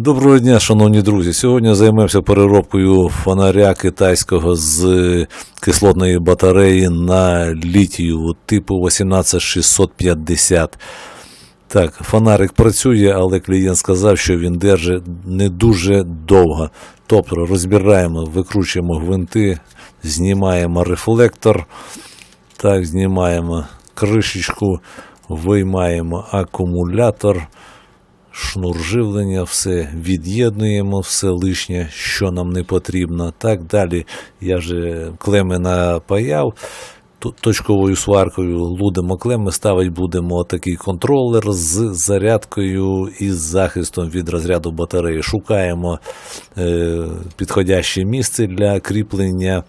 Доброго дня, шановні друзі. Сьогодні займемося переробкою фонаря китайського з кислотної батареї на літію типу 18650. Так, фонарик працює, але клієнт сказав, що він держить не дуже довго. Тобто розбираємо, викручуємо гвинти, знімаємо рефлектор, так, знімаємо кришечку, виймаємо акумулятор шнур живлення, все від'єднуємо, все лишнє, що нам не потрібно. Так далі. Я вже клеми напаяв. Точковою сваркою лудимо клеми, ставити будемо такий контролер з зарядкою і з захистом від розряду батареї. Шукаємо е, підходяще місце для кріплення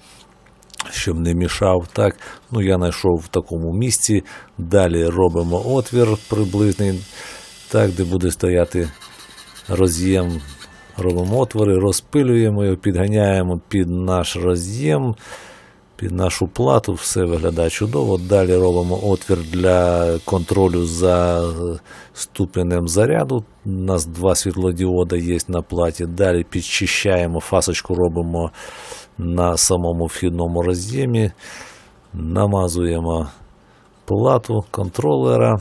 щоб не мішав. Так, ну я знайшов в такому місці. Далі робимо отвір приблизний, так, де буде стояти роз'єм. Робимо отвори, розпилюємо його, підганяємо під наш роз'єм, під нашу плату, все виглядає чудово. Далі робимо отвір для контролю за ступенем заряду. У нас два світлодіода є на платі. Далі підчищаємо, фасочку робимо на самому вхідному роз'ємі, намазуємо плату контролера,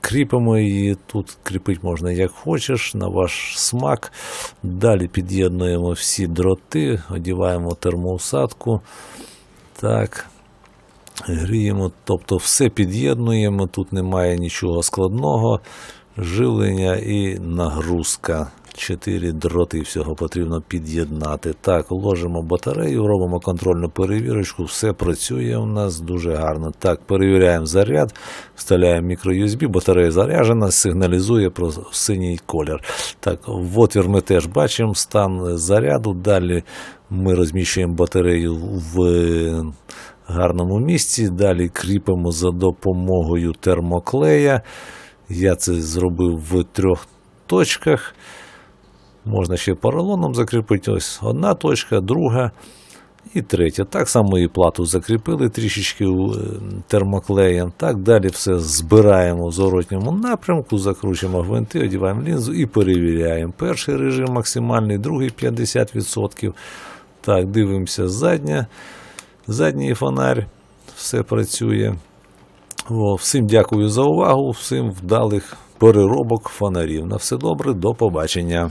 кріпимо її. Тут кріпити можна як хочеш, на ваш смак. Далі під'єднуємо всі дроти, одіваємо термоусадку. Так. Гріємо, тобто все під'єднуємо, тут немає нічого складного, живлення і нагрузка. Чотири дроти всього потрібно під'єднати. Так, ложимо батарею, робимо контрольну перевірочку, все працює у нас дуже гарно. Так, перевіряємо заряд, вставляємо мікро-USB, батарея заряджена, сигналізує про синій колір. Так, в отвір ми теж бачимо стан заряду. Далі ми розміщуємо батарею в гарному місці. Далі кріпимо за допомогою термоклея. Я це зробив в трьох точках. Можна ще поролоном закріпити. Ось одна точка, друга і третя. Так само і плату закріпили трішечки е, термоклеєм. Так далі все збираємо в зворотньому напрямку, закручуємо гвинти, одіваємо лінзу і перевіряємо. Перший режим максимальний, другий 50%. Так, дивимося задня. Задній фонарь. Все працює. О, всім дякую за увагу, всім вдалих переробок фонарів. На все добре, до побачення.